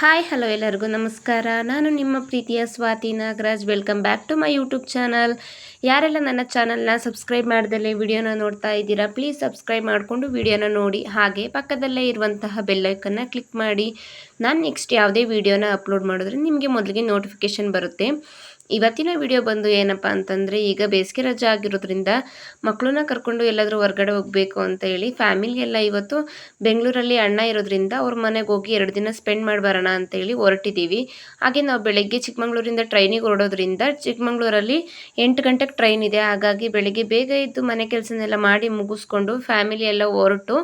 Hi, hello ಎಲ್ಲರಿಗೂ ನಮಸ್ಕಾರ. ನಾನು ನಿಮ್ಮ ಪ್ರೀತಿಯ Swathi Nagaraj. Welcome back to my YouTube channel. ಯಾರೆಲ್ಲ ನನ್ನ ಚಾನಲ್ನ ಸಬ್ಸ್ಕ್ರೈಬ್ ಮಾಡ್ದಲ್ಲೇ ವಿಡಿಯೋನ ನೋಡ್ತಾ ಇದ್ದೀರಾ, ಪ್ಲೀಸ್ ಸಬ್ಸ್ಕ್ರೈಬ್ ಮಾಡಿಕೊಂಡು ವಿಡಿಯೋನ ನೋಡಿ. ಹಾಗೆ ಪಕ್ಕದಲ್ಲೇ ಇರುವಂತಹ ಬೆಲ್ಲೈಕನ್ನ ಕ್ಲಿಕ್ ಮಾಡಿ. ನಾನು ನೆಕ್ಸ್ಟ್ ಯಾವುದೇ ವಿಡಿಯೋನ ಅಪ್ಲೋಡ್ ಮಾಡಿದ್ರೆ ನಿಮಗೆ ಮೊದಲಿಗೆ ನೋಟಿಫಿಕೇಷನ್ ಬರುತ್ತೆ. ಇವತ್ತಿನ ವಿಡಿಯೋ ಬಂದು ಏನಪ್ಪ ಅಂತಂದರೆ, ಈಗ ಬೇಸಿಗೆ ರಜೆ ಆಗಿರೋದ್ರಿಂದ ಮಕ್ಕಳನ್ನ ಕರ್ಕೊಂಡು ಎಲ್ಲಾದರೂ ಹೊರಗಡೆ ಹೋಗಬೇಕು ಅಂತ ಹೇಳಿ ಫ್ಯಾಮಿಲಿ ಎಲ್ಲ ಇವತ್ತು ಬೆಂಗಳೂರಲ್ಲಿ ಅಣ್ಣ ಇರೋದ್ರಿಂದ ಅವ್ರ ಮನೆಗೆ ಹೋಗಿ ಎರಡು ದಿನ ಸ್ಪೆಂಡ್ ಮಾಡಿ ಬರೋಣ ಅಂತೇಳಿ ಹೊರಟಿದ್ದೀವಿ ಹಾಗೆ ನಾವು ಬೆಳಗ್ಗೆ ಚಿಕ್ಕಮಂಗ್ಳೂರಿಂದ ಟ್ರೈನಿಗೆ ಹೊರಡೋದ್ರಿಂದ ಚಿಕ್ಕಮಂಗ್ಳೂರಲ್ಲಿ ಎಂಟು ಗಂಟೆಗೆ ಟ್ರೈನ್ ಇದೆ. ಹಾಗಾಗಿ ಬೆಳಗ್ಗೆ ಬೇಗ ಇದ್ದು ಮನೆ ಕೆಲಸನೆಲ್ಲ ಮಾಡಿ ಮುಗಿಸ್ಕೊಂಡು ಫ್ಯಾಮಿಲಿ ಎಲ್ಲ ಹೊರಟು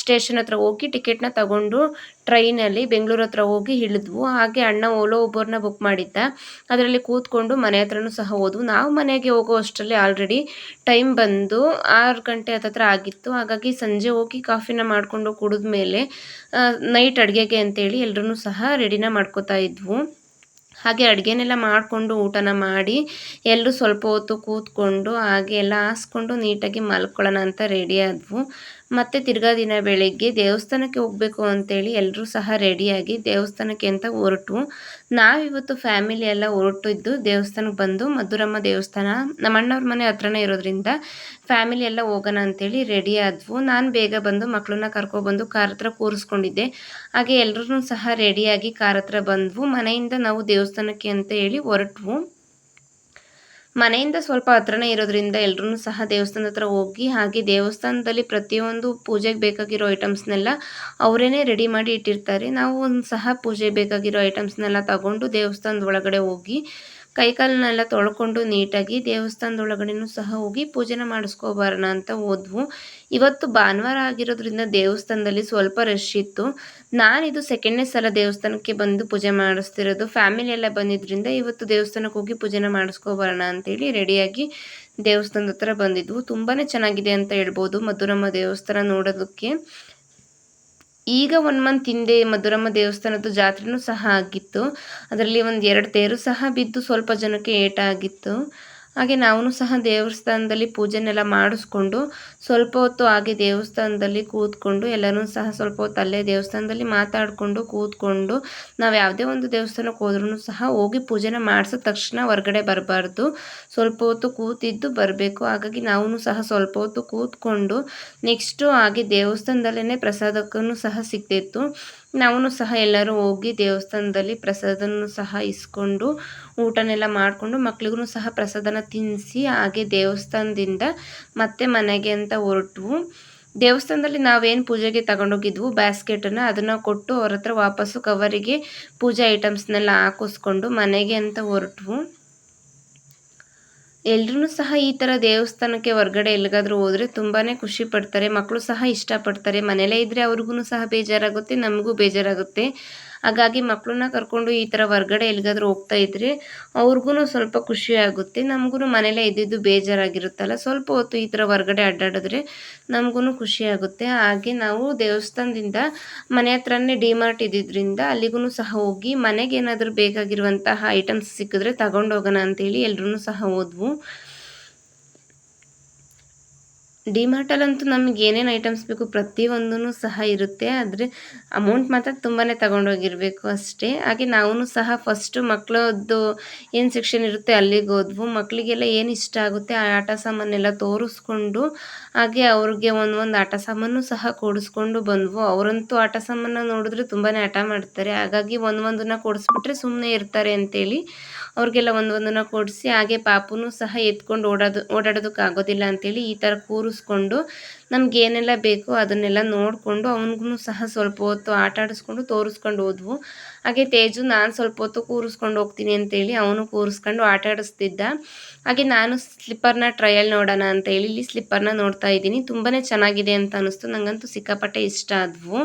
ಸ್ಟೇಷನ್ ಹತ್ರ ಹೋಗಿ ಟಿಕೆಟ್ನ ತಗೊಂಡು ಟ್ರೈನಲ್ಲಿ ಬೆಂಗಳೂರು ಹತ್ರ ಹೋಗಿ ಇಳಿದ್ವು. ಹಾಗೆ ಅಣ್ಣ ಓಲೋ ಒಬ್ಬರನ್ನ ಬುಕ್ ಮಾಡಿದ್ದ. ಅದರಲ್ಲಿ ಕೂತ್ಕೊಂಡು ಮನೆ ಹತ್ರನೂ ಸಹ ಹೋದ್ವು. ನಾವು ಮನೆಗೆ ಹೋಗೋ ಅಷ್ಟರಲ್ಲಿ ಆಲ್ರೆಡಿ ಟೈಮ್ ಬಂದು ಆರು ಗಂಟೆ ಹತ್ತತ್ರ ಆಗಿತ್ತು. ಹಾಗಾಗಿ ಸಂಜೆ ಹೋಗಿ ಕಾಫಿನ ಮಾಡಿಕೊಂಡು ಕುಡಿದ ಮೇಲೆ ನೈಟ್ ಅಡುಗೆಗೆ ಅಂತೇಳಿ ಎಲ್ಲರೂ ಸಹ ರೆಡಿನ ಮಾಡ್ಕೋತಾ ಇದ್ವು. ಹಾಗೆ ಅಡುಗೆನೆಲ್ಲ ಮಾಡಿಕೊಂಡು ಊಟನ ಮಾಡಿ ಎಲ್ಲರೂ ಸ್ವಲ್ಪ ಹೊತ್ತು ಕೂತ್ಕೊಂಡು ಹಾಗೆ ಎಲ್ಲ ಹಾಸ್ಕೊಂಡು ನೀಟಾಗಿ ಮಲ್ಕೊಳ್ಳೋಣ ಅಂತ ರೆಡಿ ಆದ್ವು. ಮತ್ತು ತಿರ್ಗಾ ದಿನ ಬೆಳಗ್ಗೆ ದೇವಸ್ಥಾನಕ್ಕೆ ಹೋಗಬೇಕು ಅಂತೇಳಿ ಎಲ್ಲರೂ ಸಹ ರೆಡಿಯಾಗಿ ದೇವಸ್ಥಾನಕ್ಕೆ ಅಂತ ಹೊರಟು. ನಾವಿವತ್ತು ಫ್ಯಾಮಿಲಿ ಎಲ್ಲ ಹೊರಟಿದ್ದು ದೇವಸ್ಥಾನಕ್ಕೆ ಬಂದು ಮಧುರಮ್ಮ ದೇವಸ್ಥಾನ. ನಮ್ಮ ಅಣ್ಣವ್ರ ಮನೆ ಹತ್ರನೇ ಇರೋದ್ರಿಂದ ಫ್ಯಾಮಿಲಿ ಎಲ್ಲ ಹೋಗೋಣ ಅಂತೇಳಿ ರೆಡಿ ಆದ್ವು. ನಾನು ಬೇಗ ಬಂದು ಮಕ್ಕಳನ್ನ ಕರ್ಕೊಬಂದು ಕಾರ್ ಹತ್ರ ಕೂರಿಸ್ಕೊಂಡಿದ್ದೆ. ಹಾಗೆ ಎಲ್ಲರೂ ಸಹ ರೆಡಿಯಾಗಿ ಕಾರ್ ಹತ್ರ ಬಂದ್ವು. ಮನೆಯಿಂದ ನಾವು ದೇವಸ್ಥಾನಕ್ಕೆ ಅಂತ ಹೇಳಿ ಹೊರಟ್ವು. ಮನೆಯಿಂದ ಸ್ವಲ್ಪ ಹತ್ರನೇ ಇರೋದ್ರಿಂದ ಎಲ್ಲರೂ ಸಹ ದೇವಸ್ಥಾನದ ಹತ್ರ ಹೋಗಿ, ಹಾಗೆ ದೇವಸ್ಥಾನದಲ್ಲಿ ಪ್ರತಿಯೊಂದು ಪೂಜೆಗೆ ಬೇಕಾಗಿರೋ ಐಟಮ್ಸ್ನೆಲ್ಲ ಅವರೇನೆ ರೆಡಿ ಮಾಡಿ ಇಟ್ಟಿರ್ತಾರೆ. ನಾವು ಒಂದು ಸಹ ಪೂಜೆಗೆ ಬೇಕಾಗಿರೋ ಐಟಮ್ಸ್ನೆಲ್ಲ ತಗೊಂಡು ದೇವಸ್ಥಾನದ ಒಳಗಡೆ ಹೋಗಿ ಕೈಕಾಲನ್ನೆಲ್ಲ ತೊಳ್ಕೊಂಡು ನೀಟಾಗಿ ದೇವಸ್ಥಾನದೊಳಗಡೆನೂ ಸಹ ಹೋಗಿ ಪೂಜೆನ ಮಾಡಿಸ್ಕೊಬರೋಣ ಅಂತ ಹೋದ್ವು. ಇವತ್ತು ಭಾನುವಾರ ಆಗಿರೋದ್ರಿಂದ ದೇವಸ್ಥಾನದಲ್ಲಿ ಸ್ವಲ್ಪ ರಶ್ ಇತ್ತು. ನಾನಿದು ಸೆಕೆಂಡ್ನೇ ಸಲ ದೇವಸ್ಥಾನಕ್ಕೆ ಬಂದು ಪೂಜೆ ಮಾಡಿಸ್ತಿರೋದು. ಫ್ಯಾಮಿಲಿ ಎಲ್ಲ ಬಂದಿದ್ದರಿಂದ ಇವತ್ತು ದೇವಸ್ಥಾನಕ್ಕೆ ಹೋಗಿ ಪೂಜೆನ ಮಾಡಿಸ್ಕೊಬರೋಣ ಅಂತೇಳಿ ರೆಡಿಯಾಗಿ ದೇವಸ್ಥಾನದ ಹತ್ರ ಬಂದಿದ್ವು. ತುಂಬಾ ಚೆನ್ನಾಗಿದೆ ಅಂತ ಹೇಳ್ಬೋದು ಮಧುರಮ್ಮ ದೇವಸ್ಥಾನ ನೋಡೋದಕ್ಕೆ. ಈಗ ಒನ್ ಮಂತ್ ಹಿಂದೆ ಮಧುರಮ್ಮ ದೇವಸ್ಥಾನದ ಜಾತ್ರೆನೂ ಸಹ ಆಗಿತ್ತು. ಅದರಲ್ಲಿ ಒಂದು ಎರಡು ತೇರು ಸಹ ಬಿದ್ದು ಸ್ವಲ್ಪ ಜನಕ್ಕೆ ಏಟಾಗಿತ್ತು ಹಾಗೆ ನಾವು ಸಹ ದೇವಸ್ಥಾನದಲ್ಲಿ ಪೂಜೆನೆಲ್ಲ ಮಾಡಿಸ್ಕೊಂಡು ಸ್ವಲ್ಪ ಹೊತ್ತು ಹಾಗೆ ದೇವಸ್ಥಾನದಲ್ಲಿ ಕೂತ್ಕೊಂಡು, ಎಲ್ಲರೂ ಸಹ ಸ್ವಲ್ಪ ಹೊತ್ತು ಅಲ್ಲೇ ದೇವಸ್ಥಾನದಲ್ಲಿ ಮಾತಾಡಿಕೊಂಡು ಕೂತ್ಕೊಂಡು, ನಾವು ಯಾವುದೇ ಒಂದು ದೇವಸ್ಥಾನಕ್ಕೆ ಹೋದ್ರೂ ಸಹ ಹೋಗಿ ಪೂಜೆನ ಮಾಡಿಸಿದ ತಕ್ಷಣ ಹೊರಗಡೆ ಬರಬಾರ್ದು. ಸ್ವಲ್ಪ ಹೊತ್ತು ಕೂತಿದ್ದು ಬರಬೇಕು. ಹಾಗಾಗಿ ನಾವು ಸಹ ಸ್ವಲ್ಪ ಹೊತ್ತು ಕೂತ್ಕೊಂಡು ನೆಕ್ಸ್ಟು ಹಾಗೆ ದೇವಸ್ಥಾನದಲ್ಲೇ ಪ್ರಸಾದಕ್ಕೂ ಸಹ ಸಿಗ್ತಿತ್ತು. ನಾವು ಸಹ ಎಲ್ಲರೂ ಹೋಗಿ ದೇವಸ್ಥಾನದಲ್ಲಿ ಪ್ರಸಾದನೂ ಸಹ ಇಸ್ಕೊಂಡು ಊಟನೆಲ್ಲ ಮಾಡಿಕೊಂಡು ಮಕ್ಳಿಗೂ ಸಹ ಪ್ರಸಾದನ ತಿನ್ನಿಸಿ ಹಾಗೆ ದೇವಸ್ಥಾನದಿಂದ ಮತ್ತೆ ಮನೆಗೆ ಅಂತ ಹೊರಟ್ವು. ದೇವಸ್ಥಾನದಲ್ಲಿ ನಾವೇನು ಪೂಜೆಗೆ ತಗೊಂಡೋಗಿದ್ವು ಬ್ಯಾಸ್ಕೆಟನ್ನು, ಅದನ್ನು ಕೊಟ್ಟು ಅವ್ರ ಹತ್ರ ವಾಪಸ್ಸು ಕವರಿಗೆ ಪೂಜೆ ಐಟಮ್ಸ್ನೆಲ್ಲ ಹಾಕಿಸ್ಕೊಂಡು ಮನೆಗೆ ಅಂತ ಹೊರಟ್ವು. ಎಲ್ಲರೂ ಸಹ ಈ ಥರ ದೇವಸ್ಥಾನಕ್ಕೆ ಹೊರಗಡೆ ಎಲ್ಲಿಗಾದರೂ ಹೋದರೆ ತುಂಬಾ ಖುಷಿ ಪಡ್ತಾರೆ ಮಕ್ಕಳು ಸಹ ಇಷ್ಟಪಡ್ತಾರೆ. ಮನೇಲೇ ಇದ್ದರೆ ಅವ್ರಿಗೂ ಸಹ ಬೇಜಾರಾಗುತ್ತೆ, ನಮಗೂ ಬೇಜಾರಾಗುತ್ತೆ. ಹಾಗಾಗಿ ಮಕ್ಕಳನ್ನ ಕರ್ಕೊಂಡು ಈ ಥರ ಹೊರ್ಗಡೆ ಎಲ್ಲಿಗಾದ್ರೂ ಹೋಗ್ತಾ ಇದ್ರೆ ಅವ್ರಿಗೂ ಸ್ವಲ್ಪ ಖುಷಿ ಆಗುತ್ತೆ. ನಮಗೂ ಮನೇಲೇ ಇದ್ದಿದ್ದು ಬೇಜಾರಾಗಿರುತ್ತಲ್ಲ, ಸ್ವಲ್ಪ ಹೊತ್ತು ಈ ಥರ ಹೊರ್ಗಡೆ ಅಡ್ಡಾಡಿದ್ರೆ ನಮಗೂ ಖುಷಿ ಆಗುತ್ತೆ. ಹಾಗೆ ನಾವು ದೇವಸ್ಥಾನದಿಂದ ಮನೆ ಹತ್ರನೇ ಡಿಮಾರ್ಟ್ ಇದ್ದಿದ್ದರಿಂದ ಅಲ್ಲಿಗೂ ಸಹ ಹೋಗಿ ಮನೆಗೆ ಏನಾದರೂ ಬೇಕಾಗಿರುವಂತಹ ಐಟಮ್ಸ್ ಸಿಕ್ಕಿದ್ರೆ ತಗೊಂಡೋಗೋಣ ಅಂತೇಳಿ ಎಲ್ಲರೂ ಸಹ ಹೋದ್ವು. ಡಿಮಾರ್ಟಲ್ಲಂತೂ ನಮ್ಗೆ ಏನೇನು ಐಟಮ್ಸ್ ಬೇಕು ಪ್ರತಿಯೊಂದೂ ಸಹ ಇರುತ್ತೆ. ಆದರೆ ಅಮೌಂಟ್ ಮಾತ್ರ ತುಂಬಾ ತಗೊಂಡೋಗಿರಬೇಕು ಅಷ್ಟೇ. ಹಾಗೆ ನಾವು ಸಹ ಫಸ್ಟು ಮಕ್ಕಳದ್ದು ಏನು ಸೆಕ್ಷನ್ ಇರುತ್ತೆ ಅಲ್ಲಿಗೆ ಹೋದ್ವು. ಮಕ್ಕಳಿಗೆಲ್ಲ ಏನು ಇಷ್ಟ ಆಗುತ್ತೆ ಆ ಆಟ ಸಾಮಾನೆಲ್ಲ ತೋರಿಸ್ಕೊಂಡು, ಹಾಗೆ ಅವ್ರಿಗೆ ಒಂದೊಂದು ಒಂದು ಆಟ ಸಾಮಾನು ಸಹ ಕೊಡಿಸ್ಕೊಂಡು ಬಂದ್ವು. ಅವರಂತೂ ಆಟ ಸಾಮಾನು ನೋಡಿದ್ರೆ ತುಂಬಾ ಆಟ ಮಾಡ್ತಾರೆ. ಹಾಗಾಗಿ ಒಂದೊಂದನ್ನ ಕೊಡಿಸ್ಬಿಟ್ರೆ ಸುಮ್ಮನೆ ಇರ್ತಾರೆ ಅಂತೇಳಿ ಅವ್ರಿಗೆಲ್ಲ ಒಂದೊಂದನ್ನು ಕೊಡಿಸಿ ಹಾಗೆ ಪಾಪುನೂ ಸಹ ಎತ್ಕೊಂಡು ಓಡೋದು ಓಡಾಡೋದಕ್ಕೆ ಆಗೋದಿಲ್ಲ ಅಂತೇಳಿ ಈ ಥರ ಕೂರಿಸ್ಕೊಂಡು ನಮ್ಗೆ ಏನೆಲ್ಲ ಬೇಕೋ ಅದನ್ನೆಲ್ಲ ನೋಡಿಕೊಂಡು ಅವನಿಗೂ ಸಹ ಸ್ವಲ್ಪ ಹೊತ್ತು ಆಟ ಆಡಿಸ್ಕೊಂಡು ತೋರಿಸ್ಕೊಂಡು ಹೋದ್ವು. ಹಾಗೆ ತೇಜು ನಾನು ಸ್ವಲ್ಪ ಹೊತ್ತು ಕೂರಿಸ್ಕೊಂಡು ಹೋಗ್ತೀನಿ ಅಂತೇಳಿ ಅವನು ಕೂರಿಸ್ಕೊಂಡು ಆಟ ಆಡಿಸ್ತಿದ್ದ. ಹಾಗೆ ನಾನು ಸ್ಲಿಪ್ಪರ್ನ ಟ್ರಯಲ್ ನೋಡೋಣ ಅಂತ ಹೇಳಿ ಇಲ್ಲಿ ಸ್ಲಿಪ್ಪರ್ನ ನೋಡ್ತಾ ಇದ್ದೀನಿ. ತುಂಬಾ ಚೆನ್ನಾಗಿದೆ ಅಂತ ಅನ್ನಿಸ್ತು ನನಗಂತೂ ಸಿಕ್ಕಾಪಟ್ಟೆ ಇಷ್ಟ ಆದವು.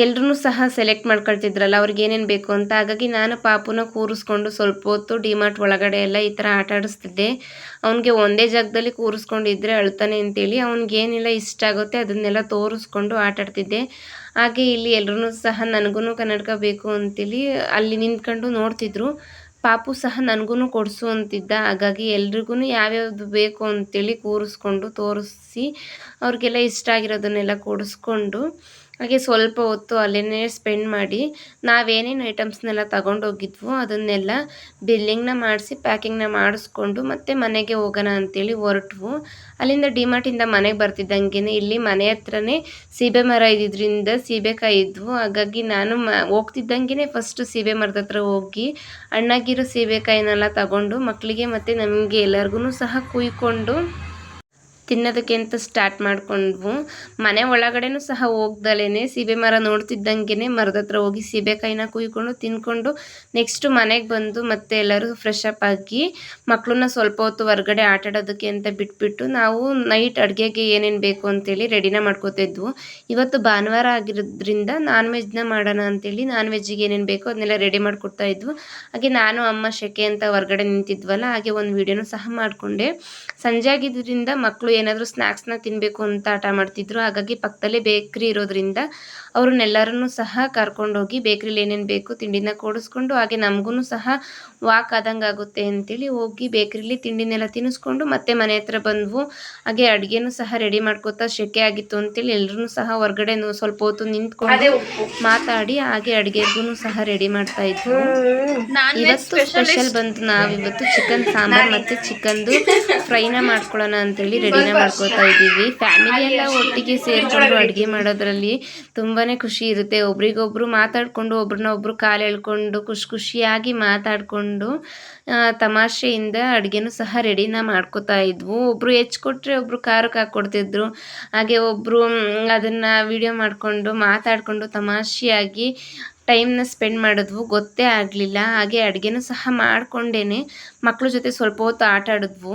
ಎಲ್ಲರೂ ಸಹ ಸೆಲೆಕ್ಟ್ ಮಾಡ್ಕೊಳ್ತಿದ್ರಲ್ಲ, ಅವ್ರಿಗೆ ಏನೇನು ಬೇಕು ಅಂತ. ಹಾಗಾಗಿ ನಾನು ಪಾಪುನ ಕೂರಿಸ್ಕೊಂಡು ಸ್ವಲ್ಪ ಹೊತ್ತು ಡಿಮಾರ್ಟ್ ಒಳಗಡೆ ಎಲ್ಲ ಈ ಥರ ಆಟ ಆಡಿಸ್ತಿದ್ದೆ. ಅವನಿಗೆ ಒಂದೇ ಜಾಗದಲ್ಲಿ ಕೂರಿಸ್ಕೊಂಡಿದ್ರೆ ಅಳ್ತಾನೆ ಅಂತೇಳಿ ಏನೆಲ್ಲ ಇಷ್ಟ ಆಗುತ್ತೆ ಅದನ್ನೆಲ್ಲ ತೋರಿಸ್ಕೊಂಡು ಆಟ ಆಡ್ತಿದ್ದೆ. ಹಾಗೆ ಇಲ್ಲಿ ಎಲ್ಲರೂ ಸಹ ನನಗೂ ಕನ್ನಡಕ ಬೇಕು ಅಂತೇಳಿ ಅಲ್ಲಿ ನಿಂತ್ಕೊಂಡು ನೋಡ್ತಿದ್ರು. ಪಾಪು ಸಹ ನನಗೂ ಕೊಡಿಸು ಅಂತಿದ್ದ. ಹಾಗಾಗಿ ಎಲ್ರಿಗೂ ಯಾವ್ಯಾವ್ದು ಬೇಕು ಅಂತೇಳಿ ಕೂರಿಸ್ಕೊಂಡು ತೋರಿಸಿ ಅವ್ರಿಗೆಲ್ಲ ಇಷ್ಟ ಆಗಿರೋದನ್ನೆಲ್ಲ ಕೊಡಿಸ್ಕೊಂಡು ಹಾಗೆ ಸ್ವಲ್ಪ ಹೊತ್ತು ಅಲ್ಲೇ ಸ್ಪೆಂಡ್ ಮಾಡಿ ನಾವೇನೇನು ಐಟಮ್ಸ್ನೆಲ್ಲ ತಗೊಂಡೋಗಿದ್ವು ಅದನ್ನೆಲ್ಲ ಬಿಲ್ಲಿಂಗ್ನ ಮಾಡಿಸಿ ಪ್ಯಾಕಿಂಗ್ನ ಮಾಡಿಸ್ಕೊಂಡು ಮತ್ತೆ ಮನೆಗೆ ಹೋಗೋಣ ಅಂತೇಳಿ ಹೊರಟ್ವು. ಅಲ್ಲಿಂದ ಡಿಮಾರ್ಟಿಂದ ಮನೆಗೆ ಬರ್ತಿದ್ದಂಗೆ ಇಲ್ಲಿ ಮನೆ ಹತ್ರನೇ ಸೀಬೆ ಮರ ಇದ್ದಿದ್ರಿಂದ ಸೀಬೆಕಾಯಿ ಇದ್ವು. ಹಾಗಾಗಿ ನಾನು ಮ ಹೋಗ್ತಿದ್ದಂಗೆ ಫಸ್ಟ್ ಸೀಬೆ ಮರದ ಹತ್ರ ಹೋಗಿ ಅಣ್ಣಗಿರೋ ಸೀಬೆಕಾಯಿನೆಲ್ಲ ತಗೊಂಡು ಮಕ್ಕಳಿಗೆ ಮತ್ತು ನಮಗೆ ಎಲ್ಲರಿಗೂ ಸಹ ಕುಯ್ಕೊಂಡು ತಿನ್ನೋದಕ್ಕೆ ಅಂತ ಸ್ಟಾರ್ಟ್ ಮಾಡಿಕೊಂಡ್ವು. ಮನೆ ಒಳಗಡೆನೂ ಸಹ ಹೋಗ್ದಲೇ ಸೀಬೆ ಮರ ನೋಡ್ತಿದ್ದಂಗೆ ಮರದ ಹತ್ರ ಹೋಗಿ ಸೀಬೆಕಾಯಿನ ಕುಯ್ಕೊಂಡು ತಿನ್ಕೊಂಡು ನೆಕ್ಸ್ಟು ಮನೆಗೆ ಬಂದು ಮತ್ತೆ ಎಲ್ಲರೂ ಫ್ರೆಶ್ ಅಪ್ ಆಗಿ ಮಕ್ಕಳನ್ನ ಸ್ವಲ್ಪ ಹೊತ್ತು ಹೊರಗಡೆ ಆಟ ಆಡೋದಕ್ಕೆ ಅಂತ ಬಿಟ್ಬಿಟ್ಟು ನಾವು ನೈಟ್ ಅಡುಗೆಗೆ ಏನೇನು ಬೇಕು ಅಂತೇಳಿ ರೆಡಿನ ಮಾಡ್ಕೋತಿದ್ವು ಇವತ್ತು ಭಾನುವಾರ ಆಗಿರೋದ್ರಿಂದ ನಾನ್ ವೆಜ್ನ ಮಾಡೋಣ ಅಂತೇಳಿ ನಾನ್ ವೆಜ್ಜಿಗೆ ಏನೇನು ಬೇಕೋ ಅದನ್ನೆಲ್ಲ ರೆಡಿ ಮಾಡಿಕೊಡ್ತಾ ಇದ್ವು. ಹಾಗೆ ನಾನು, ಅಮ್ಮ, ಶೆಕೆ ಅಂತ ಹೊರಗಡೆ ನಿಂತಿದ್ವಲ್ಲ, ಹಾಗೆ ಒಂದು ವೀಡಿಯೋನು ಸಹ ಮಾಡಿಕೊಂಡೆ. ಸಂಜೆ ಆಗಿದ್ದರಿಂದ ಮಕ್ಕಳು ಏನಾದರೂ ಸ್ನ್ಯಾಕ್ಸ್ನ ತಿನ್ನಬೇಕು ಅಂತ ಆಟ ಮಾಡ್ತಿದ್ರು. ಹಾಗಾಗಿ ಪಕ್ಕದಲ್ಲೇ ಬೇಕ್ರಿ ಇರೋದ್ರಿಂದ ಅವ್ರನ್ನೆಲ್ಲರನ್ನೂ ಸಹ ಕರ್ಕೊಂಡೋಗಿ ಬೇಕ್ರಿಲಿ ಏನೇನು ಬೇಕು ತಿಂಡಿನ ಕೊಡಿಸ್ಕೊಂಡು ಹಾಗೆ ನಮಗೂ ಸಹ ವಾಕ್ ಆದಂಗೆ ಆಗುತ್ತೆ ಅಂತೇಳಿ ಹೋಗಿ ಬೇಕ್ರಿಲಿ ತಿಂಡಿನೆಲ್ಲ ತಿನ್ನಿಸ್ಕೊಂಡು ಮತ್ತೆ ಮನೆ ಹತ್ರ ಬಂದ್ವು. ಹಾಗೆ ಅಡುಗೆನೂ ಸಹ ರೆಡಿ ಮಾಡ್ಕೋತಾ ಶೆಕೆ ಆಗಿತ್ತು ಅಂತೇಳಿ ಎಲ್ಲರೂ ಸಹ ಹೊರಗಡೆ ಸ್ವಲ್ಪ ಹೊತ್ತು ನಿಂತ್ಕೊಂಡು ಮಾತಾಡಿ ಹಾಗೆ ಅಡುಗೆಗೂ ಸಹ ರೆಡಿ ಮಾಡ್ತಾ ಇದ್ವು. ಇವತ್ತು ಸ್ಪೆಷಲ್ ಬಂತು ನಾವಿವತ್ತು ಚಿಕನ್ ಸಾಂಬಾರ್ ಮತ್ತೆ ಚಿಕನ್ದು ಫ್ರೈನ ಮಾಡ್ಕೊಳ್ಳೋಣ ಅಂತೇಳಿ ರೆಡಿನ ಮಾಡ್ಕೊತಾ ಇದ್ದೀವಿ. ಫ್ಯಾಮಿಲಿ ಎಲ್ಲ ಒಟ್ಟಿಗೆ ಸೇರ್ಕೊಂಡು ಅಡುಗೆ ಮಾಡೋದ್ರಲ್ಲಿ ತುಂಬಾನೇ ಖುಷಿ ಇರುತ್ತೆ. ಒಬ್ರಿಗೊಬ್ರು ಮಾತಾಡ್ಕೊಂಡು ಒಬ್ರನ್ನ ಒಬ್ರು ಕಾಲು ಎಳ್ಕೊಂಡು, ಖುಷಿ ಖುಷಿಯಾಗಿ ಮಾತಾಡಿಕೊಂಡು ತಮಾಷೆಯಿಂದ ಅಡುಗೆನೂ ಸಹ ರೆಡಿನ ಮಾಡ್ಕೋತಾ ಇದ್ವು. ಒಬ್ಬರು ಹೆಚ್ಚಿಕೊಟ್ರೆ ಒಬ್ಬರು ಖಾರಕ್ಕೆ ಹಾಕ್ಕೊಡ್ತಿದ್ರು ಹಾಗೆ ಒಬ್ಬರು ಅದನ್ನು ವಿಡಿಯೋ ಮಾಡಿಕೊಂಡು, ಮಾತಾಡಿಕೊಂಡು ತಮಾಷೆಯಾಗಿ ಟೈಮ್ನ ಸ್ಪೆಂಡ್ ಮಾಡಿದ್ವು. ಗೊತ್ತೇ ಆಗಲಿಲ್ಲ. ಹಾಗೆ ಅಡುಗೆನೂ ಸಹ ಮಾಡಿಕೊಂಡೇನೆ. ಮಕ್ಕಳ ಜೊತೆ ಸ್ವಲ್ಪ ಹೊತ್ತು ಆಟ ಆಡಿದ್ವು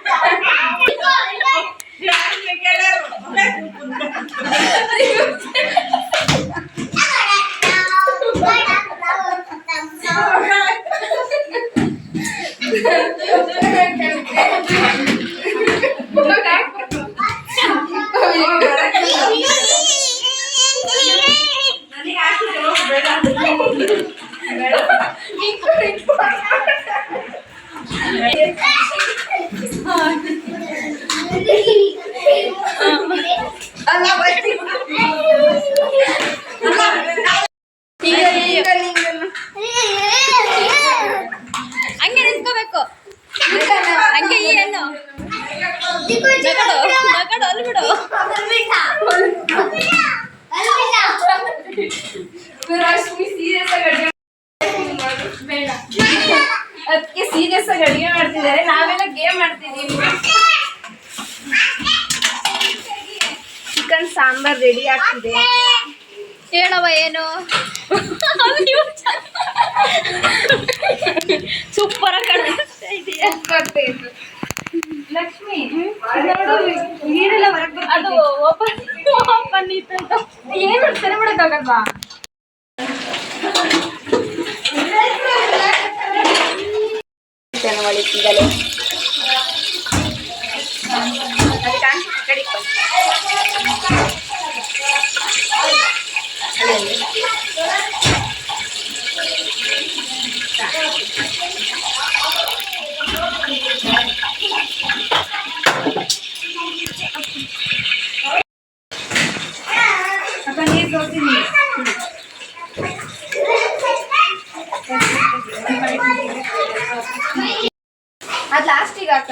ಹಂಗೆ ನಿಂತ್ಕೋಬೇಕು ಹಂಗೆ ಈ ಹೆಣ್ಣು ನಗಡು ನಗಡು ಅಲ್ಲಿ ಬಿಡು ರಶ್ಮಿ ಸೀರಿಯಸ್ ಆಗಿ ಅಡ್ಗೆ ಅದಕ್ಕೆ ಸೀರಿಯಸ್ ಆಗಿ ಅಡಿಗೆ ಮಾಡ್ತಿದ್ದಾರೆ ನಾವೆಲ್ಲ ಗೇಮ್ ಮಾಡ್ತಿದೀವಿ ಚಿಕನ್ ಸಾಂಬಾರ್ ರೆಡಿ ಆಗ್ತಿದೆ ಹೇಳವ ಏನು ಸೂಪರ್ ಆಗಿ ಕಾಣಿಸ್ತಾ ಇದೆಯಾ ಬರ್ಬೇಕು ಲಕ್ಷ್ಮಿ ನೋಡು ನೀರೆಲ್ಲ ಹೊರಗೆ ಅದು ಓಪನ್ ಓಪನ್ ಇತ್ತಂತ ಏನು ಸರಿ ಮಾಡಕ್ಕಾಗಲ್ವಾ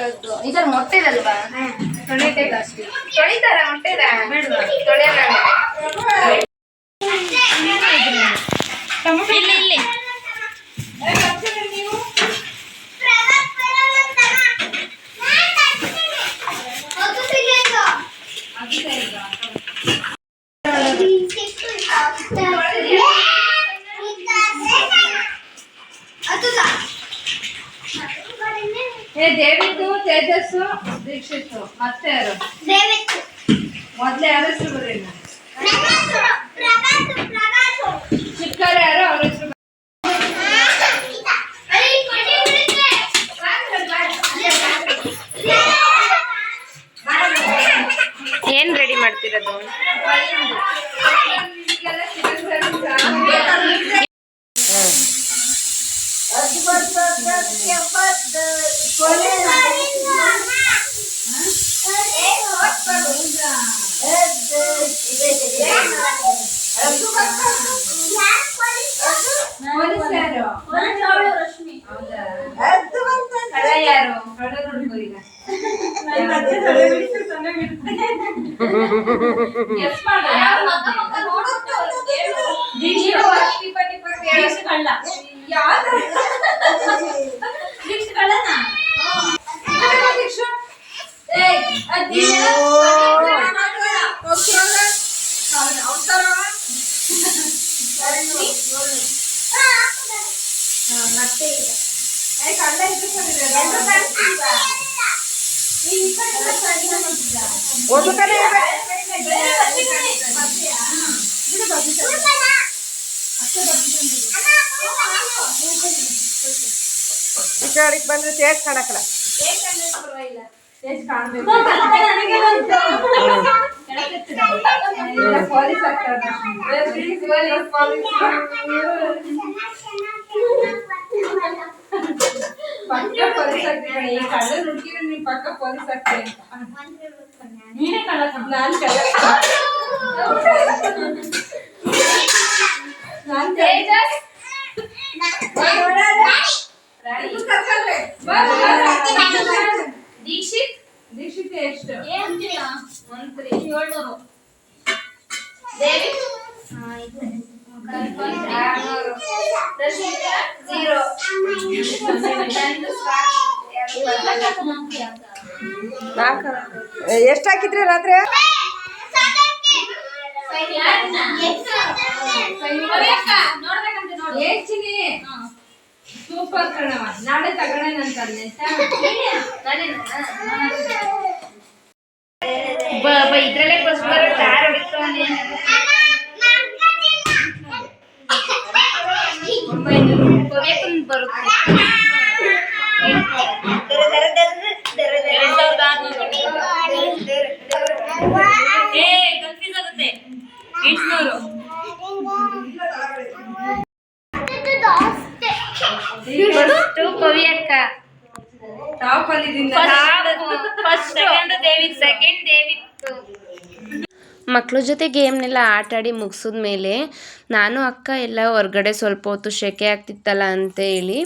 ಲಾಸ್ಟಿಗೆ ಹಾಕೋದು ಇದ್ರಲ್ಲಿ ಮೊಟ್ಟೆ ಅಲ್ವಾ ತೊಳಿತೆ ಲಾಸ್ಟಿಗೆ ತೊಳಿತಾರ ಮೊಟ್ಟೆದ ತೊಳೆಯಲ್ಲ ಇಲ್ಲಿ ಇಲ್ಲಿ. ಏ ದೇವಿದು ತೇಜಸ್ಸು ದೀಕ್ಷಿತ್ತು. ಮತ್ತೆ ಯಾರು? ಮೊದ್ಲು ಯಾರು ಹೆಸರು ಚಿಕ್ಕವ್ರು ಯಾರು? ಅವ್ರ ಕೇಳು. ಯಾವ್ದು? ಯಾರು ದೀಕ್ಷು? ಏಯ್, ಅದ್ ನೀನು? ಹೋಗ್ತೀಯ ಅವ್ರ? ಅವ್ರ- ಅವ್ರ ತರ? ಹಾ, ಮತ್ತೆ ಈಗ. ಏ, ಕಳ್ಳ ಇದ್ದು ಬಂದಿದೆ. ಎಲ್ರು ಕಾಣಿಸ್ತಿಲ್ವಾ? ನೀ ಈ ಕಡೆ ಕಡೆಗೆ ಬಂದ್ರೆ ತೇಜ್ ಕಾಣಕಲ್ಲ ಏಕಂದ್ರೆ ಪರವಾಗಿಲ್ಲ. ತೇಜ್ ಕಾಣ್ಬೇಕು. ಇಲ್ಲ, ಪೊಲೀಸ್ ಆಗ್ತಾರೆ. ಏ, please, ಪೊಲೀಸ್, ಪೊಲೀಸ್. ಪಕ್ಕ ಪೊಲೀಸ್ ಆಗ್ತೀನಿ ಈ ಕಳ್ಳ ನುಡ್ಕಿದ್ರೆ ನೀನ್ ಪಕ್ಕ ಪೊಲೀಸ್ ಆಗ್ತೀನಿ ನೀನೇ ಕಳ್ಳ ನಾನ್ ಕಳ್ಳ ನಾನ್ ತೇಜಸ್ ದೀಕ್ಷಿತ್. ದೀಕ್ಷಿತ್? ಎಷ್ಟು? ಮಂತ್ರಿ ಏಳ್ನೂರು. ದೇವಿ? ಎಷ್ಟು ಹಾಕಿದ್ರಿ ರಾತ್ರಿ? ಏಚಿನಿ ಸೂಪರ್ ಕಣವ ನಾಳೆ ತಗೊಳ್ಳೇನಂತ ಇದ್ರಲ್ಲೇ ಫಸ್ಟ್ ಬರುತ್ತೆ ಯಾರು ಹೊಡಿತಾನೆ ಒಂಬೈನೂರು ಬರುತ್ತೆ ಏ ಕನ್ಫ್ಯೂಸ್ ಆಗುತ್ತೆ ಎಂಟ್ನೂರು ಫಸ್ಟು ಕವಿಯಕ್ಕ ಟಾಪ್ ಅಲ್ಲಿ ಫಸ್ಟ್ ಸೆಕೆಂಡ್ ದೇವಿ ಸೆಕೆಂಡ್ ದೇವಿತ್ತು ಮಕ್ಳ ಜೊತೆ ಗೇಮ್ನೆಲ್ಲ ಆಟಾಡಿ ಮುಗಿಸಿದ ಮೇಲೆ ನಾನು ಅಕ್ಕ ಎಲ್ಲ ಹೊರ್ಗಡೆ ಸ್ವಲ್ಪ ಹೊತ್ತು ಸೆಕೆ ಆಗ್ತಿತ್ತಲ್ಲ ಅಂತ ಹೇಳಿ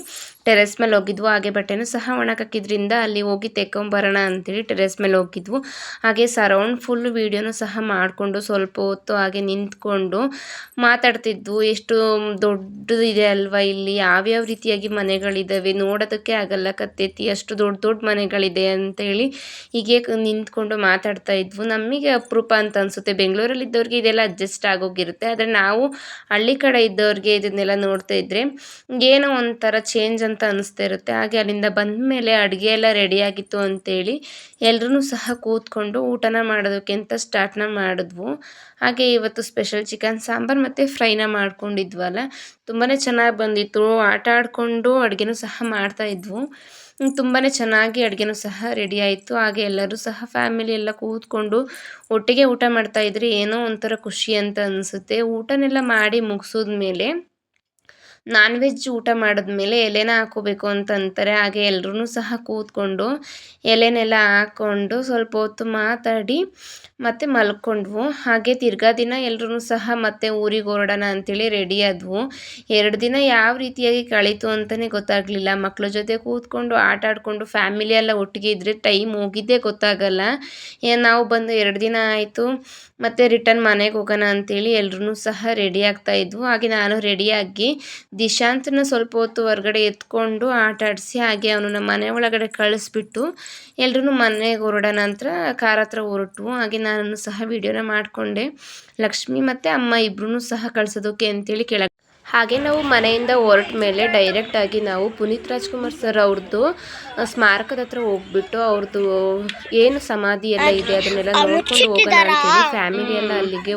ಟೆರೆಸ್ ಮೇಲೆ ಹೋಗಿದ್ವು. ಹಾಗೆ ಬಟ್ಟೆನೂ ಸಹ ಒಣಗಾಕಿದ್ರಿಂದ ಅಲ್ಲಿ ಹೋಗಿ ತೆಕ್ಕೊಂಬರೋಣ ಅಂತೇಳಿ ಟೆರೆಸ್ ಮೇಲೆ ಹೋಗಿದ್ವು. ಹಾಗೆ ಸರೌಂಡ್ ಫುಲ್ ವೀಡಿಯೋನೂ ಸಹ ಮಾಡಿಕೊಂಡು ಸ್ವಲ್ಪ ಹೊತ್ತು ಹಾಗೆ ನಿಂತ್ಕೊಂಡು ಮಾತಾಡ್ತಿದ್ವು. ಎಷ್ಟು ದೊಡ್ಡದಿದೆ ಅಲ್ವಾ ಇಲ್ಲಿ? ಯಾವ್ಯಾವ ರೀತಿಯಾಗಿ ಮನೆಗಳಿದ್ದಾವೆ ನೋಡೋದಕ್ಕೆ ಆಗಲ್ಲ ಕತ್ತೈತಿ ಅಷ್ಟು ದೊಡ್ಡ ದೊಡ್ಡ ಮನೆಗಳಿದೆ ಅಂತೇಳಿ ಹೀಗೆ ನಿಂತ್ಕೊಂಡು ಮಾತಾಡ್ತಾ ಇದ್ವು. ನಮಗೆ ಅಪರೂಪ ಅಂತ ಅನಿಸುತ್ತೆ. ಬೆಂಗಳೂರಲ್ಲಿ ಇದ್ದವ್ರಿಗೆ ಇದೆಲ್ಲ ಅಡ್ಜಸ್ಟ್ ಆಗೋಗಿರುತ್ತೆ. ಆದರೆ ನಾವು ಹಳ್ಳಿ ಕಡೆ ಇದ್ದವ್ರಿಗೆ ಇದನ್ನೆಲ್ಲ ನೋಡ್ತಾ ಇದ್ದರೆ ಏನೋ ಒಂಥರ ಚೇಂಜ್ ಅಂತ ಅನಿಸ್ತಾ ಇರುತ್ತೆ. ಹಾಗೆ ಅಲ್ಲಿಂದ ಬಂದ ಮೇಲೆ ಅಡುಗೆ ಎಲ್ಲ ರೆಡಿಯಾಗಿತ್ತು ಅಂತೇಳಿ ಎಲ್ಲರೂ ಸಹ ಕೂತ್ಕೊಂಡು ಊಟನ ಮಾಡೋದಕ್ಕೆ ಅಂತ ಸ್ಟಾರ್ಟ್ನ ಮಾಡಿದ್ವು. ಹಾಗೆ ಇವತ್ತು ಸ್ಪೆಷಲ್ ಚಿಕನ್ ಸಾಂಬಾರು ಮತ್ತು ಫ್ರೈನ ಮಾಡ್ಕೊಂಡಿದ್ವಲ್ಲ. ತುಂಬಾ ಚೆನ್ನಾಗಿ ಬಂದಿತ್ತು. ಆಟ ಆಡಿಕೊಂಡು ಅಡುಗೆನೂ ಸಹ ಮಾಡ್ತಾ ಇದ್ವು. ತುಂಬಾ ಚೆನ್ನಾಗಿ ಅಡುಗೆನೂ ಸಹ ರೆಡಿ ಆಯಿತು. ಹಾಗೆ ಎಲ್ಲರೂ ಸಹ ಫ್ಯಾಮಿಲಿ ಎಲ್ಲ ಕೂತ್ಕೊಂಡು ಒಟ್ಟಿಗೆ ಊಟ ಮಾಡ್ತಾ ಇದ್ರೆ ಏನೋ ಒಂಥರ ಖುಷಿ ಅಂತ ಅನಿಸುತ್ತೆ. ಊಟನೆಲ್ಲ ಮಾಡಿ ಮುಗಿಸಿದ್ಮೇಲೆ ನಾನ್ ವೆಜ್ ಊಟ ಮಾಡಿದ್ಮೇಲೆ ಎಲೆನ ಹಾಕೋಬೇಕು ಅಂತ ಅಂತಾರೆ. ಹಾಗೆ ಎಲ್ಲರೂ ಸಹ ಕೂತ್ಕೊಂಡು ಎಲೆನೆಲ್ಲ ಹಾಕ್ಕೊಂಡು ಸ್ವಲ್ಪ ಹೊತ್ತು ಮಾತಾಡಿ ಮತ್ತೆ ಮಲ್ಕೊಂಡ್ವು. ಹಾಗೆ ತಿರ್ಗಾ ದಿನ ಎಲ್ರೂ ಸಹ ಮತ್ತೆ ಊರಿಗೆ ಹೊರಡೋಣ ಅಂತೇಳಿ ರೆಡಿ ಆದ್ವು. ಎರಡು ದಿನ ಯಾವ ರೀತಿಯಾಗಿ ಕಳೀತು ಅಂತಲೇ ಗೊತ್ತಾಗಲಿಲ್ಲ. ಮಕ್ಕಳ ಜೊತೆ ಕೂತ್ಕೊಂಡು, ಆಟ ಆಡಿಕೊಂಡು ಫ್ಯಾಮಿಲಿ ಎಲ್ಲ ಒಟ್ಟಿಗೆ ಇದ್ದರೆ ಟೈಮ್ ಹೋಗಿದ್ದೇ ಗೊತ್ತಾಗಲ್ಲ. ನಾವು ಬಂದು ಎರಡು ದಿನ ಆಯಿತು, ಮತ್ತು ರಿಟರ್ನ್ ಮನೆಗೆ ಹೋಗೋಣ ಅಂತೇಳಿ ಎಲ್ಲರೂ ಸಹ ರೆಡಿ ಆಗ್ತಾ ಇದ್ವು. ಹಾಗೆ ನಾನು ರೆಡಿಯಾಗಿ ದಿಶಾಂತನ ಸ್ವಲ್ಪ ಹೊತ್ತು ಹೊರಗಡೆ ಎತ್ಕೊಂಡು ಆಟ ಆಡಿಸಿ ಹಾಗೆ ಅವನನ್ನ ಮನೆ ಒಳಗಡೆ ಕಳಿಸ್ಬಿಟ್ಟು ಎಲ್ಲರೂ ಮನೆಗೆ ಹೊರಡೋ ನಂತರ ಕಾರ್ ಹತ್ರ ಹೊರಟು ಹಾಗೆ ನಾನು ಸಹ ವಿಡಿಯೋನ ಮಾಡಿಕೊಂಡೆ. ಲಕ್ಷ್ಮಿ ಮತ್ತು ಅಮ್ಮ ಇಬ್ಬರೂ ಸಹ ಕಳಿಸೋದಕ್ಕೆ ಅಂತೇಳಿ ಕೇಳ ಹಾಗೆ ನಾವು ಮನೆಯಿಂದ ಹೊರಟ ಮೇಲೆ ಡೈರೆಕ್ಟಾಗಿ ನಾವು ಪುನೀತ್ ರಾಜ್ಕುಮಾರ್ ಸರ್ ಅವ್ರದ್ದು ಸ್ಮಾರಕದ ಹತ್ರ ಹೋಗ್ಬಿಟ್ಟು ಅವ್ರದ್ದು ಏನು ಸಮಾಧಿ ಎಲ್ಲ ಇದೆ ಅದನ್ನೆಲ್ಲ ನೋಡ್ಕೊಂಡು ಹೋಗೋಣ ಅಂತೇಳಿ ಫ್ಯಾಮಿಲಿ ಎಲ್ಲ ಅಲ್ಲಿಗೆ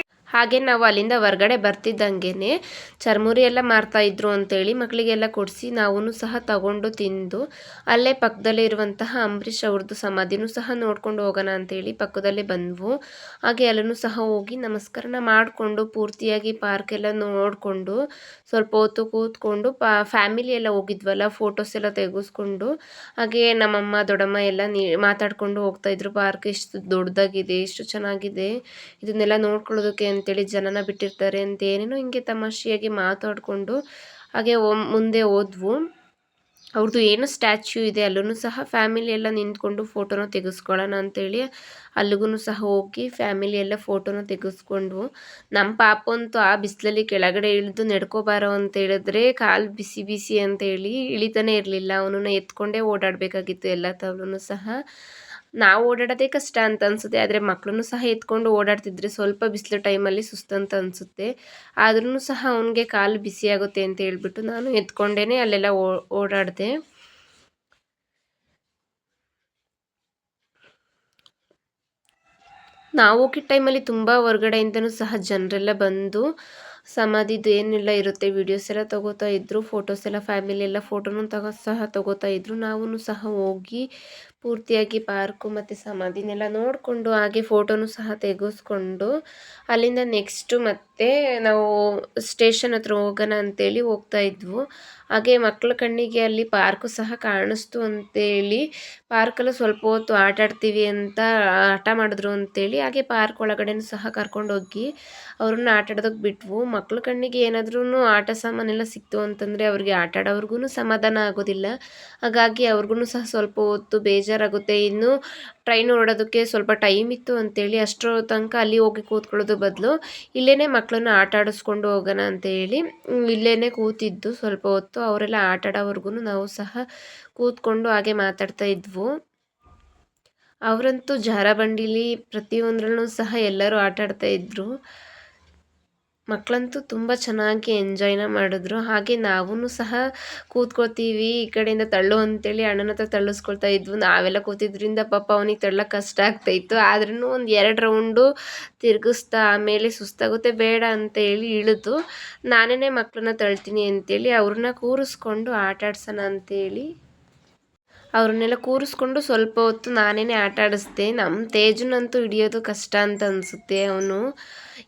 ಹಾಗೆ ನಾವು ಅಲ್ಲಿಂದ ಹೊರಗಡೆ ಬರ್ತಿದ್ದಂಗೆ ಚರ್ಮುರಿ ಎಲ್ಲ ಮಾರ್ತಾ ಇದ್ರು ಅಂತೇಳಿ ಮಕ್ಕಳಿಗೆಲ್ಲ ಕೊಡಿಸಿ ನಾವೂ ಸಹ ತಗೊಂಡು ತಿಂದು ಅಲ್ಲೇ ಪಕ್ಕದಲ್ಲೇ ಇರುವಂತಹ ಅಂಬರೀಷ್ ಅವ್ರದ್ದು ಸಮಾಧಿನೂ ಸಹ ನೋಡ್ಕೊಂಡು ಹೋಗೋಣ ಅಂತೇಳಿ ಪಕ್ಕದಲ್ಲೇ ಬಂದ್ವು. ಹಾಗೆ ಅಲ್ಲೂ ಸಹ ಹೋಗಿ ನಮಸ್ಕಾರನ ಮಾಡಿಕೊಂಡು ಪೂರ್ತಿಯಾಗಿ ಪಾರ್ಕ್ ಎಲ್ಲ ನೋಡಿಕೊಂಡು ಸ್ವಲ್ಪ ಹೊತ್ತು ಕೂತ್ಕೊಂಡು ಪಾ ಫ್ಯಾಮಿಲಿ ಎಲ್ಲ ಹೋಗಿದ್ವಲ್ಲ ಫೋಟೋಸ್ ಎಲ್ಲ ತೆಗೆಸ್ಕೊಂಡು ಹಾಗೆ ನಮ್ಮಮ್ಮ, ದೊಡ್ಡಮ್ಮ ಎಲ್ಲ ನೀ ಮಾತಾಡ್ಕೊಂಡು ಹೋಗ್ತಾಯಿದ್ರು ಪಾರ್ಕ್ ಎಷ್ಟು ದೊಡ್ಡದಾಗಿದೆ, ಎಷ್ಟು ಚೆನ್ನಾಗಿದೆ, ಇದನ್ನೆಲ್ಲ ನೋಡ್ಕೊಳ್ಳೋದಕ್ಕೆ ಅಂತೇಳಿ ಜನನ ಬಿಟ್ಟಿರ್ತಾರೆ ಅಂತ ಏನೇನೋ ಹಿಂಗೆ ತಮಾಷೆಯಾಗಿ ಮಾತಾಡಿಕೊಂಡು ಹಾಗೆ ಮುಂದೆ ಹೋದ್ವು. ಅವ್ರದ್ದು ಏನು ಸ್ಟ್ಯಾಚ್ಯೂ ಇದೆ ಅಲ್ಲೂ ಸಹ ಫ್ಯಾಮಿಲಿ ಎಲ್ಲ ನಿಂತ್ಕೊಂಡು ಫೋಟೋನ ತೆಗೆಸ್ಕೊಳ್ಳೋಣ ಅಂತೇಳಿ ಅಲ್ಲಿಗೂ ಸಹ ಹೋಗಿ ಫ್ಯಾಮಿಲಿ ಎಲ್ಲ ಫೋಟೋನ ತೆಗೆಸ್ಕೊಂಡ್ವು. ನಮ್ಮ ಪಾಪ ಅಂತೂ ಆ ಬಿಸಿಲಲ್ಲಿ ಕೆಳಗಡೆ ಇಳಿದು ನಡ್ಕೋಬಾರೋ ಅಂತ ಹೇಳಿದ್ರೆ ಕಾಲು ಬಿಸಿ ಬಿಸಿ ಅಂತೇಳಿ ಇಳಿತಾನೆ ಇರಲಿಲ್ಲ. ಅವನನ್ನ ಎತ್ಕೊಂಡೇ ಓಡಾಡಬೇಕಾಗಿತ್ತು ಎಲ್ಲ ತವಲೂ ಸಹ. ನಾವು ಓಡಾಡೋದೇ ಕಷ್ಟ ಅಂತ ಅನಿಸುತ್ತೆ. ಆದರೆ ಮಕ್ಕಳೂ ಸಹ ಎತ್ಕೊಂಡು ಓಡಾಡ್ತಿದ್ರೆ ಸ್ವಲ್ಪ ಬಿಸಿಲು ಟೈಮಲ್ಲಿ ಸುಸ್ತಂತ ಅನಿಸುತ್ತೆ. ಆದ್ರೂ ಸಹ ಅವನಿಗೆ ಕಾಲು ಬಿಸಿ ಆಗುತ್ತೆ ಅಂತ ಹೇಳ್ಬಿಟ್ಟು ನಾನು ಎತ್ಕೊಂಡೇ ಅಲ್ಲೆಲ್ಲ ಓಡಾಡಿದೆ. ನಾವು ಹೋಗಿದ್ದ ಟೈಮಲ್ಲಿ ತುಂಬ ಹೊರಗಡೆಯಿಂದನೂ ಸಹ ಜನರೆಲ್ಲ ಬಂದು ಸಮಾಧಿದು ಏನೆಲ್ಲ ಇರುತ್ತೆ. ವಿಡಿಯೋಸ್ ಎಲ್ಲ ತಗೋತಾ ಇದ್ರು, ಫೋಟೋಸ್ ಎಲ್ಲ, ಫ್ಯಾಮಿಲಿ ಎಲ್ಲ ಫೋಟೋನು ತಗೋ, ಸಹ ತಗೋತಾ ಇದ್ರು. ನಾವು ಸಹ ಹೋಗಿ ಪೂರ್ತಿಯಾಗಿ ಪಾರ್ಕು ಮತ್ತು ಸಮಾಧಿನೆಲ್ಲ ನೋಡಿಕೊಂಡು ಹಾಗೆ ಫೋಟೋನು ಸಹ ತೆಗೆಸ್ಕೊಂಡು ಅಲ್ಲಿಂದ ನೆಕ್ಸ್ಟು ಮತ್ತೆ ನಾವು ಸ್ಟೇಷನ್ ಹತ್ರ ಹೋಗೋಣ ಅಂತೇಳಿ ಹೋಗ್ತಾ ಇದ್ವು. ಹಾಗೆ ಮಕ್ಕಳ ಕಣ್ಣಿಗೆ ಅಲ್ಲಿ ಪಾರ್ಕು ಸಹ ಕಾಣಿಸ್ತು ಅಂತೇಳಿ. ಪಾರ್ಕಲ್ಲಿ ಸ್ವಲ್ಪ ಹೊತ್ತು ಆಟ ಆಡ್ತೀವಿ ಅಂತ, ಆಟ ಮಾಡಿದ್ರು ಅಂತೇಳಿ. ಹಾಗೆ ಪಾರ್ಕ್ ಒಳಗಡೆನೂ ಸಹ ಕರ್ಕೊಂಡೋಗಿ ಅವ್ರನ್ನ ಆಟ ಆಡೋದಕ್ಕೆ ಬಿಟ್ವು. ಮಕ್ಕಳ ಕಣ್ಣಿಗೆ ಏನಾದ್ರೂ ಆಟ ಸಾಮಾನೆಲ್ಲ ಸಿಕ್ತು ಅಂತಂದರೆ ಅವ್ರಿಗೆ ಆಟ ಆಡೋರ್ಗು ಸಮಾಧಾನ ಆಗೋದಿಲ್ಲ. ಹಾಗಾಗಿ ಅವ್ರಿಗೂ ಸಹ ಸ್ವಲ್ಪ ಹೊತ್ತು ಬೇಜಾರಾಗುತ್ತೆ. ಇನ್ನು ಟ್ರೈನ್ ಹೊರಡೋದಕ್ಕೆ ಸ್ವಲ್ಪ ಟೈಮ್ ಇತ್ತು ಅಂತೇಳಿ ಅಷ್ಟರ ತನಕ ಅಲ್ಲಿ ಹೋಗಿ ಕೂತ್ಕೊಳ್ಳೋದು ಬದಲು ಇಲ್ಲೇ ಮಕ್ಕಳನ್ನ ಆಟ ಆಡಿಸ್ಕೊಂಡು ಹೋಗೋಣ ಅಂತೇಳಿ ಇಲ್ಲೇ ಕೂತಿದ್ದು ಸ್ವಲ್ಪ ಹೊತ್ತು. ಅವರೆಲ್ಲ ಆಟ ಆಡೋವರೆಗೂ ನಾವು ಸಹ ಕೂತ್ಕೊಂಡು ಹಾಗೆ ಮಾತಾಡ್ತಾ ಇದ್ವು. ಅವರಂತೂ ಜಾರಬಂಡಿಲಿ ಪ್ರತಿಯೊಂದರಲ್ಲೂ ಸಹ ಎಲ್ಲರೂ ಆಟ ಆಡ್ತಾ ಇದ್ರು. ಮಕ್ಕಳಂತೂ ತುಂಬ ಚೆನ್ನಾಗಿ ಎಂಜಾಯ್ನ ಮಾಡಿದ್ರು. ಹಾಗೆ ನಾವೂ ಸಹ ಕೂತ್ಕೋತೀವಿ ಈ ಕಡೆಯಿಂದ ತಳ್ಳು ಅಂತೇಳಿ ಅಣ್ಣನ ಹತ್ರ ತಳ್ಳಿಸ್ಕೊಳ್ತಾ ಇದ್ವು. ನಾವೆಲ್ಲ ಕೂತಿದ್ರಿಂದ ಪಾಪ ಅವನಿಗೆ ತಳ್ಳಕ್ಕೆ ಕಷ್ಟ ಆಗ್ತಾಯಿತ್ತು ಆದ್ರೂ ಒಂದು ಎರಡು ರೌಂಡು ತಿರುಗಿಸ್ತಾ ಆಮೇಲೆ ಸುಸ್ತಾಗುತ್ತೆ, ಬೇಡ ಅಂತ ಹೇಳಿ ಇಳಿದು ನಾನೇ ಮಕ್ಕಳನ್ನ ತಳ್ತೀನಿ ಅಂತೇಳಿ ಅವ್ರನ್ನ ಕೂರಿಸ್ಕೊಂಡು ಆಟ ಆಡ್ಸೋಣ ಅಂತೇಳಿ ಅವ್ರನ್ನೆಲ್ಲ ಕೂರಿಸ್ಕೊಂಡು ಸ್ವಲ್ಪ ಹೊತ್ತು ನಾನೇ ಆಟ ಆಡಿಸ್ದೆ. ನಮ್ಮ ತೇಜನಂತೂ ಹಿಡಿಯೋದು ಕಷ್ಟ ಅಂತ ಅನಿಸುತ್ತೆ ಅವನು.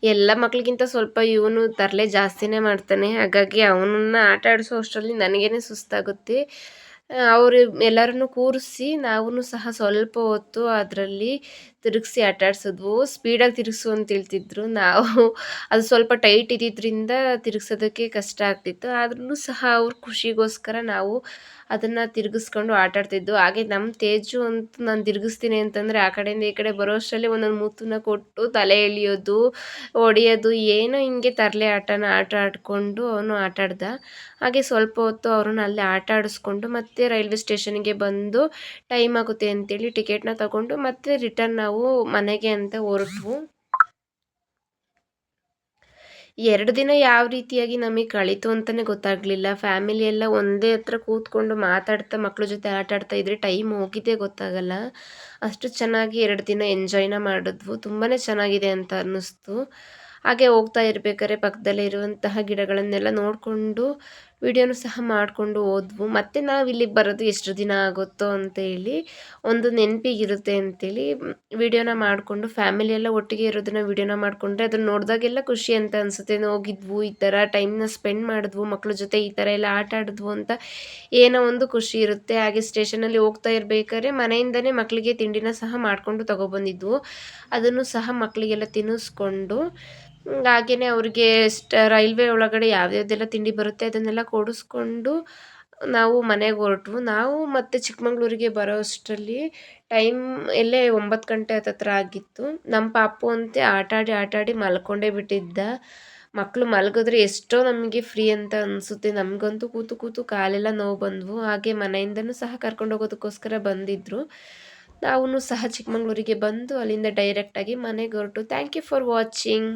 ಎಲ್ಲ ಮಕ್ಳಿಗಿಂತ ಸ್ವಲ್ಪ ಇವನು ತರಲೆ ಜಾಸ್ತಿನೇ ಮಾಡ್ತಾನೆ. ಹಾಗಾಗಿ ಅವನನ್ನ ಆಟ ಆಡಿಸೋ ಅಷ್ಟರಲ್ಲಿ ನನಗೇನೆ ಸುಸ್ತಾಗುತ್ತೆ. ಅವರು ಎಲ್ಲರನ್ನು ಕೂರಿಸಿ ನಾವೂ ಸಹ ಸ್ವಲ್ಪ ಹೊತ್ತು ಅದರಲ್ಲಿ ತಿರುಗಿಸಿ ಆಟಾಡ್ಸಿದ್ವು ಸ್ಪೀಡಾಗಿ ತಿರುಗಿಸು ಅಂತ ಹೇಳ್ತಿದ್ರು. ನಾವು ಅದು ಸ್ವಲ್ಪ ಟೈಟ್ ಇದ್ದಿದ್ದರಿಂದ ತಿರುಗ್ಸೋದಕ್ಕೆ ಕಷ್ಟ ಆಗ್ತಿತ್ತು. ಆದ್ರೂ ಸಹ ಅವ್ರ ಖುಷಿಗೋಸ್ಕರ ನಾವು ಅದನ್ನು ತಿರುಗಿಸ್ಕೊಂಡು ಆಟಾಡ್ತಿದ್ದು ಹಾಗೆ ನಮ್ಮ ತೇಜು ಅಂತ ನಾನು ತಿರುಗಿಸ್ತೀನಿ ಅಂತಂದರೆ ಆ ಕಡೆಯಿಂದ ಈ ಕಡೆ ಬರೋ ಅಷ್ಟರಲ್ಲಿ ಒಂದೊಂದು ಮೂತನ್ನ ಕೊಟ್ಟು ತಲೆ ಎಳಿಯೋದು, ಹೊಡೆಯೋದು, ಏನೋ ಹಿಂಗೆ ತರಲೆ ಆಟನ ಆಟ ಆಡಿಕೊಂಡು ಅವನು ಆಟಾಡ್ದ ಹಾಗೆ ಸ್ವಲ್ಪ ಹೊತ್ತು ಅವ್ರನ್ನ ಅಲ್ಲೇ ಆಟ ಆಡಿಸ್ಕೊಂಡು ಮತ್ತೆ ರೈಲ್ವೆ ಸ್ಟೇಷನ್ಗೆ ಬಂದು ಟೈಮ್ ಆಗುತ್ತೆ ಅಂತೇಳಿ ಟಿಕೆಟ್ನ ತಗೊಂಡು ಮತ್ತೆ ರಿಟರ್ನ್ ನಾವು ಮನೆಗೆ ಅಂತ ಹೊರಟ್ವು. ಎರಡು ದಿನ ಯಾವ ರೀತಿಯಾಗಿ ನಮಗೆ ಕಳೀತು ಅಂತಲೇ ಗೊತ್ತಾಗಲಿಲ್ಲ. ಫ್ಯಾಮಿಲಿ ಎಲ್ಲ ಒಂದೇ ಹತ್ರ ಕೂತ್ಕೊಂಡು ಮಾತಾಡ್ತಾ ಮಕ್ಕಳ ಜೊತೆ ಆಟ ಆಡ್ತಾ ಇದ್ರೆ ಟೈಮ್ ಹೋಗಿದ್ದೇ ಗೊತ್ತಾಗಲ್ಲ. ಅಷ್ಟು ಚೆನ್ನಾಗಿ ಎರಡು ದಿನ ಎಂಜಾಯ್ನ ಮಾಡಿದ್ವು. ತುಂಬಾ ಚೆನ್ನಾಗಿದೆ ಅಂತ ಅನ್ನಿಸ್ತು. ಹಾಗೆ ಹೋಗ್ತಾ ಇರ್ಬೇಕಾದ್ರೆ ಪಕ್ಕದಲ್ಲೇ ಇರುವಂತಹ ಗಿಡಗಳನ್ನೆಲ್ಲ ನೋಡಿಕೊಂಡು ವಿಡಿಯೋನು ಸಹ ಮಾಡಿಕೊಂಡು ಹೋದ್ವು. ಮತ್ತು ನಾವು ಇಲ್ಲಿಗೆ ಬರೋದು ಎಷ್ಟು ದಿನ ಆಗುತ್ತೋ ಅಂತೇಳಿ ಒಂದು ನೆನಪಿಗಿರುತ್ತೆ ಅಂತೇಳಿ ವಿಡಿಯೋನ ಮಾಡಿಕೊಂಡು ಫ್ಯಾಮಿಲಿ ಎಲ್ಲ ಒಟ್ಟಿಗೆ ಇರೋದನ್ನ ವಿಡಿಯೋನ ಮಾಡಿಕೊಂಡ್ರೆ ಅದನ್ನ ನೋಡಿದಾಗೆಲ್ಲ ಖುಷಿ ಅಂತ ಅನಿಸುತ್ತೆ. ಹೋಗಿದ್ವು, ಈ ಥರ ಟೈಮ್ನ ಸ್ಪೆಂಡ್ ಮಾಡಿದ್ವು ಮಕ್ಕಳ ಜೊತೆ ಈ ಥರ ಎಲ್ಲ ಆಟ ಆಡಿದ್ವು ಅಂತ ಏನೋ ಒಂದು ಖುಷಿ ಇರುತ್ತೆ. ಹಾಗೆ ಸ್ಟೇಷನಲ್ಲಿ ಹೋಗ್ತಾ ಇರಬೇಕಾದ್ರೆ ಮನೆಯಿಂದನೇ ಮಕ್ಕಳಿಗೆ ತಿಂಡಿನ ಸಹ ಮಾಡಿಕೊಂಡು ತಗೊಬಂದಿದ್ವು ಅದನ್ನು ಸಹ ಮಕ್ಕಳಿಗೆಲ್ಲ ತಿನ್ನಿಸ್ಕೊಂಡು ಹಾಗೆಯೇ ಅವ್ರಿಗೆ ಸ್ಟ, ರೈಲ್ವೆ ಒಳಗಡೆ ಯಾವ್ಯಾವ್ದೆಲ್ಲ ತಿಂಡಿ ಬರುತ್ತೆ ಅದನ್ನೆಲ್ಲ ಕೊಡಿಸ್ಕೊಂಡು ನಾವು ಮನೆಗೆ ಹೊರಟ್ವು. ನಾವು ಮತ್ತು ಚಿಕ್ಕಮಂಗ್ಳೂರಿಗೆ ಬರೋ ಅಷ್ಟರಲ್ಲಿ ಟೈಮ್ ಎಲ್ಲೇ ಒಂಬತ್ತು ಗಂಟೆ ಹತ್ತತ್ರ ಆಗಿತ್ತು. ನಮ್ಮ ಪಾಪು ಅಂತೆ ಆಟಾಡಿ ಆಟಾಡಿ ಮಲ್ಕೊಂಡೇ ಬಿಟ್ಟಿದ್ದ. ಮಕ್ಕಳು ಮಲಗಿದ್ರೆ ಎಷ್ಟೋ ನಮಗೆ ಫ್ರೀ ಅಂತ ಅನಿಸುತ್ತೆ. ನಮಗಂತೂ ಕೂತು ಕೂತು ಕಾಲೆಲ್ಲ ನೋವು ಬಂದವು. ಹಾಗೆ ಮನೆಯಿಂದನೂ ಸಹ ಕರ್ಕೊಂಡು ಹೋಗೋದಕ್ಕೋಸ್ಕರ ಬಂದಿದ್ದರು ನಾವು ಸಹ ಚಿಕ್ಕಮಂಗ್ಳೂರಿಗೆ ಬಂದು ಅಲ್ಲಿಂದ ಡೈರೆಕ್ಟಾಗಿ ಮನೆಗೆ ಹೊರಟು. Thank you for watching